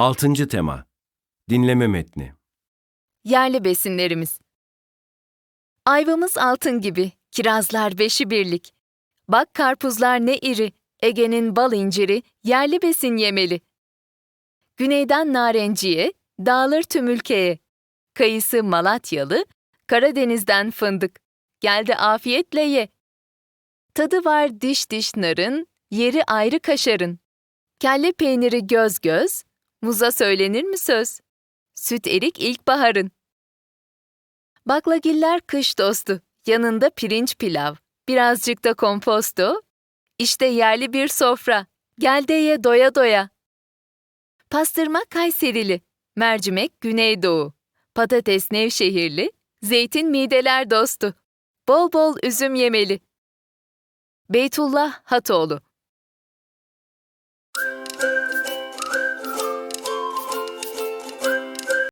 Altıncı tema. Dinleme metni. Yerli besinlerimiz. Ayvamız altın gibi, kirazlar beşi birlik. Bak karpuzlar ne iri, Ege'nin bal inciri, yerli besin yemeli. Güneyden narenciye, dağılır tüm ülkeye. Kayısı Malatyalı, Karadeniz'den fındık. Geldi afiyetle ye. Tadı var diş diş narın, yeri ayrı kaşarın. Kelle peyniri göz göz, muza söylenir mi söz? Süt erik ilkbaharın. Baklagiller kış dostu, yanında pirinç pilav, birazcık da komposto. İşte yerli bir sofra, gel de ye doya doya. Pastırma Kayserili, mercimek Güneydoğu, patates Nevşehirli, zeytin mideler dostu. Bol bol üzüm yemeli. Beytullah Hatoğlu,